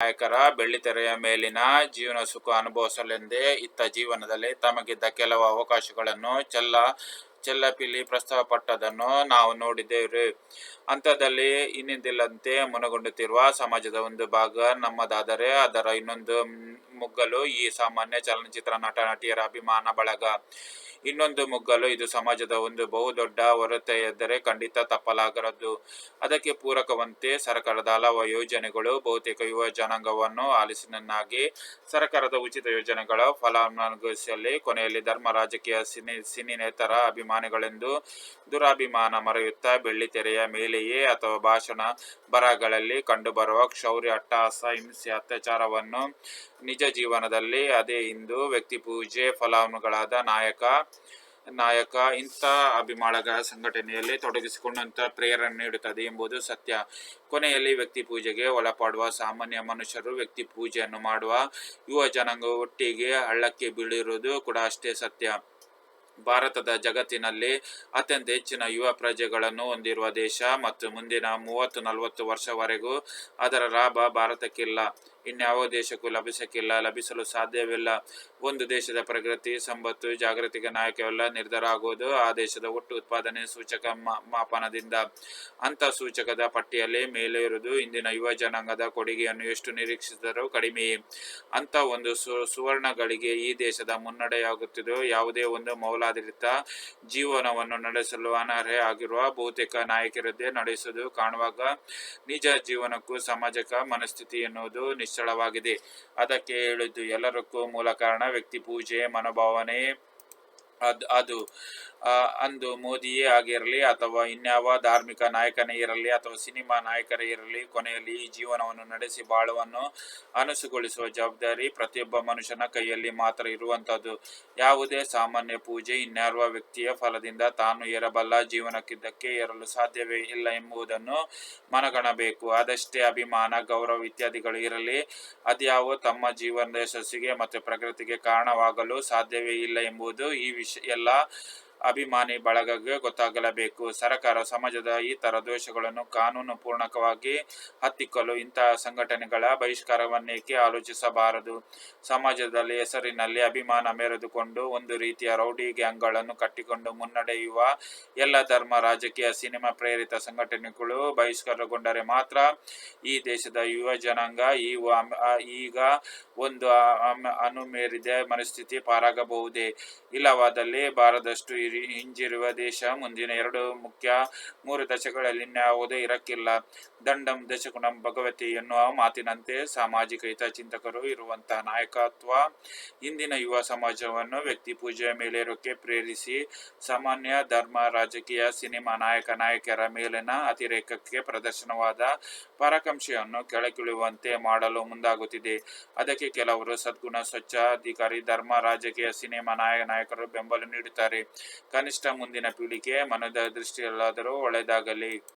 ನಾಯಕರ ಬೆಳ್ಳಿತೆರೆಯ ಮೇಲಿನ ಜೀವನ ಸುಖ ಅನುಭವಿಸಲೆಂದೇ ಇತ್ತ ಜೀವನದಲ್ಲಿ ತಮಗಿದ್ದ ಕೆಲವು ಅವಕಾಶಗಳನ್ನು ಚೆಲ್ಲ, ಚೆಲ್ಲಪಿಲಿ ಪ್ರಸ್ತಾವಪಟ್ಟದನ್ನು ನಾವು ನೋಡಿದ್ದೇವೆ. ಅಂಥದಲ್ಲಿ ಇನ್ನಿಂದಿಲ್ಲಂತೆ ಮುನಗೊಂಡುತ್ತಿರುವ ಸಮಾಜದ ಒಂದು ಭಾಗ ನಮ್ಮದಾದರೆ ಅದರ ಇನ್ನೊಂದು ಮುಗ್ಗಲು ಈ ಸಾಮಾನ್ಯ ಚಲನಚಿತ್ರ ನಟ, ನಟಿಯರ ಅಭಿಮಾನ ಬಳಗ. ಇನ್ನೊಂದು ಮುಗ್ಗಲು, ಇದು ಸಮಾಜದ ಒಂದು ಬಹುದೊಡ್ಡ ಹೊರತೆಯೆಂದರೆ ಖಂಡಿತ ತಪ್ಪಲಾಗರದ್ದು. ಅದಕ್ಕೆ ಪೂರಕವಂತೆ ಸರ್ಕಾರದ ಹಲವು ಯೋಜನೆಗಳು ಬಹುತೇಕ ಯುವ ಜನಾಂಗವನ್ನು ಆಲಿಸಿನನ್ನಾಗಿ ಸರ್ಕಾರದ ಉಚಿತ ಯೋಜನೆಗಳ ಫಲಾನುಭವಿಸಲಿ, ಕೊನೆಯಲ್ಲಿ ಧರ್ಮ, ರಾಜಕೀಯ ಸಿನಿ, ಸಿನಿನೇತರ ಅಭಿಮಾನಿಗಳೆಂದು ದುರಾಭಿಮಾನ ಮರೆಯುತ್ತಾ ಬೆಳ್ಳಿತೆರೆಯ ಮೇಲೆಯೇ ಅಥವಾ ಭಾಷಣ ಬರಹಗಳಲ್ಲಿ ಕಂಡುಬರುವ ಕ್ಷೌರ್ಯ, ಅಟ್ಟಹಾಸ, ಹಿಂಸೆ, ಅತ್ಯಾಚಾರವನ್ನು ನಿಜ ಜೀವನದಲ್ಲಿ ಅದೇ ಇಂದು ವ್ಯಕ್ತಿ ಪೂಜೆ ಫಲಾನುಗಳಾದ ನಾಯಕ ನಾಯಕ. ಇಂಥ ಅಭಿಮಾನಗಳ ಸಂಘಟನೆಯಲ್ಲಿ ತೊಡಗಿಸಿಕೊಂಡಂತ ಪ್ರೇರಣೆ ನೀಡುತ್ತದೆ ಎಂಬುದು ಸತ್ಯ. ಕೊನೆಯಲ್ಲಿ ವ್ಯಕ್ತಿ ಪೂಜೆಗೆ ಒಳಪಡುವ ಸಾಮಾನ್ಯ ಮನುಷ್ಯರು ವ್ಯಕ್ತಿ ಪೂಜೆಯನ್ನು ಮಾಡುವ ಯುವ ಜನಾಂಗ ಒಟ್ಟಿಗೆ ಹಳ್ಳಕ್ಕೆ ಬೀಳಿರುವುದು ಕೂಡ ಅಷ್ಟೇ ಸತ್ಯ. ಭಾರತದ ಜಗತ್ತಿನಲ್ಲಿ ಅತ್ಯಂತ ಹೆಚ್ಚಿನ ಯುವ ಪ್ರಜೆಗಳನ್ನು ಹೊಂದಿರುವ ದೇಶ ಮತ್ತು ಮುಂದಿನ ಮೂವತ್ತು ನಲವತ್ತು ವರ್ಷವರೆಗೂ ಅದರ ಲಾಭ ಭಾರತಕ್ಕಿಲ್ಲ. ಇನ್ಯಾವ ದೇಶಕ್ಕೂ ಲಭಿಸಕ್ಕಿಲ್ಲ, ಲಭಿಸಲು ಸಾಧ್ಯವಿಲ್ಲ. ಒಂದು ದೇಶದ ಪ್ರಗತಿ ಸಂಪತ್ತು ಜಾಗೃತಿಕ ನಾಯಕವೆಲ್ಲ ನಿರ್ಧಾರ ಆಗುವುದು ಆ ದೇಶದ ಒಟ್ಟು ಉತ್ಪಾದನೆ ಸೂಚಕ ಮಾಪನದಿಂದ. ಅಂತ ಸೂಚಕದ ಪಟ್ಟಿಯಲ್ಲಿ ಮೇಲೆ ಇರುವುದು ಇಂದಿನ ಯುವ ಜನಾಂಗದ ಕೊಡುಗೆಯನ್ನು ಎಷ್ಟು ನಿರೀಕ್ಷಿಸಿದರೂ ಕಡಿಮೆಯೇ ಅಂತ ಒಂದು ಸುವರ್ಣಗಳಿಗೆ ಈ ದೇಶದ ಮುನ್ನಡೆಯಾಗುತ್ತಿದ್ದು ಯಾವುದೇ ಒಂದು ಮೌಲಾಧಾರಿತ ಜೀವನವನ್ನು ನಡೆಸಲು ಅನರ್ಹ ಆಗಿರುವ ಬಹುತೇಕ ನಾಯಕರದ್ದೇ ನಡೆಸುವುದು ಕಾಣುವಾಗ ನಿಜ ಜೀವನಕ್ಕೂ ಸಾಮಾಜಿಕ ಮನಸ್ಥಿತಿ ಎನ್ನುವುದು ನಿಶ್ಚಳವಾಗಿದೆ ಅದಕ್ಕೆ ಹೇಳಿದ್ದು ಎಲ್ಲರಕ್ಕೂ ಮೂಲ ಕಾರಣ ವ್ಯಕ್ತಿ ಪೂಜೆ ಮನೋಭಾವನೆ ಅದು ಅದು. ಅಂದು ಮೋದಿಯೇ ಆಗಿರಲಿ ಅಥವಾ ಇನ್ಯಾವ ಧಾರ್ಮಿಕ ನಾಯಕನೇ ಇರಲಿ ಅಥವಾ ಸಿನಿಮಾ ನಾಯಕರೇ ಇರಲಿ, ಕೊನೆಯಲ್ಲಿ ಈ ಜೀವನವನ್ನು ನಡೆಸಿ ಬಾಳುವನ್ನು ಅನಸುಗೊಳಿಸುವ ಜವಾಬ್ದಾರಿ ಪ್ರತಿಯೊಬ್ಬ ಮನುಷ್ಯನ ಕೈಯಲ್ಲಿ ಮಾತ್ರ ಇರುವಂತದ್ದು ಯಾವುದೇ ಸಾಮಾನ್ಯ ಪೂಜೆ ಇನ್ಯಾರ್ವ ವ್ಯಕ್ತಿಯ ಫಲದಿಂದ ತಾನು ಏರಬಲ್ಲ ಜೀವನಕ್ಕಿದ್ದಕ್ಕೆ ಏರಲು ಸಾಧ್ಯವೇ ಇಲ್ಲ ಎಂಬುದನ್ನು ಮನಗಣಬೇಕು. ಅದಷ್ಟೇ ಅಭಿಮಾನ, ಗೌರವ ಇತ್ಯಾದಿಗಳು ಇರಲಿ, ಅದ್ಯಾವು ತಮ್ಮ ಜೀವನದ ಯಶಸ್ಸಿಗೆ ಮತ್ತು ಪ್ರಕೃತಿಗೆ ಕಾರಣವಾಗಲು ಸಾಧ್ಯವೇ ಇಲ್ಲ ಎಂಬುದು ಈ ವಿಷಯ ಎಲ್ಲ ಅಭಿಮಾನಿ ಬಳಗಕ್ಕೆ ಗೊತ್ತಾಗಲೇಬೇಕು. ಸರ್ಕಾರ ಸಮಾಜದ ಈ ತರ ದೋಷಗಳನ್ನು ಕಾನೂನು ಪೂರ್ಣಕವಾಗಿ ಹತ್ತಿಕ್ಕಲು ಇಂತಹ ಸಂಘಟನೆಗಳ ಬಹಿಷ್ಕಾರವನ್ನೇಕೆ ಆಲೋಚಿಸಬಾರದು? ಸಮಾಜದಲ್ಲಿ ಹೆಸರಿನಲ್ಲಿ ಅಭಿಮಾನ ಮೆರೆದುಕೊಂಡು ಒಂದು ರೀತಿಯ ರೌಡಿ ಗ್ಯಾಂಗ್ಗಳನ್ನು ಕಟ್ಟಿಕೊಂಡು ಮುನ್ನಡೆಯುವ ಎಲ್ಲ ಧರ್ಮ, ರಾಜಕೀಯ, ಸಿನಿಮಾ ಪ್ರೇರಿತ ಸಂಘಟನೆಗಳು ಬಹಿಷ್ಕಾರಗೊಂಡರೆ ಮಾತ್ರ ಈ ದೇಶದ ಯುವ ಜನಾಂಗ ಈಗ ಒಂದು ಅನುಮೇರಿದ ಮನಸ್ಥಿತಿ ಪಾರಾಗಬಹುದೇ? ಇಲ್ಲವಾದಲ್ಲಿ ಬಾರದಷ್ಟು ಹಿಂಜಿರುವ ದೇಶ ಮುಂದಿನ ಎರಡು ಮುಖ್ಯ ಮೂರು ದಶಕಗಳಲ್ಲಿ ಇನ್ಯಾವುದೇ ಇರಕ್ಕಿಲ್ಲ. ದಂಡಂ ದಶಕುಣಂ ಭಗವತಿ ಎನ್ನುವ ಮಾತಿನಂತೆ ಸಾಮಾಜಿಕ ಹಿತಚಿಂತಕರು ಇರುವಂತಹ ನಾಯಕತ್ವ ಇಂದಿನ ಯುವ ಸಮಾಜವನ್ನು ವ್ಯಕ್ತಿ ಪೂಜೆಯ ಮೇಲೇರೋಕೆ ಪ್ರೇರಿಸಿ ಸಾಮಾನ್ಯ ಧರ್ಮ, ರಾಜಕೀಯ, ಸಿನಿಮಾ ನಾಯಕ, ನಾಯಕಿಯರ ಮೇಲಿನ ಅತಿರೇಕಕ್ಕೆ ಪ್ರದರ್ಶನವಾದ ಪರಾಕಾಂಕ್ಷೆಯನ್ನು ಕೆಳಕಿಳಿಯುವಂತೆ ಮಾಡಲು ಮುಂದಾಗುತ್ತಿದೆ. ಅದಕ್ಕೆ ಕೆಲವರು ಸದ್ಗುಣ ಸ್ವಚ್ಛ ಅಧಿಕಾರಿ ಧರ್ಮ, ರಾಜಕೀಯ, ಸಿನಿಮಾ ನಾಯಕ, ನಾಯಕರು ಬೆಂಬಲ ನೀಡುತ್ತಾರೆ. ಕನಿಷ್ಠ ಮುಂದಿನ ಪೀಳಿಗೆ ಮನದ ದೃಷ್ಟಿಯಲ್ಲಾದರೂ ಒಳ್ಳೆಯದಾಗಲಿ.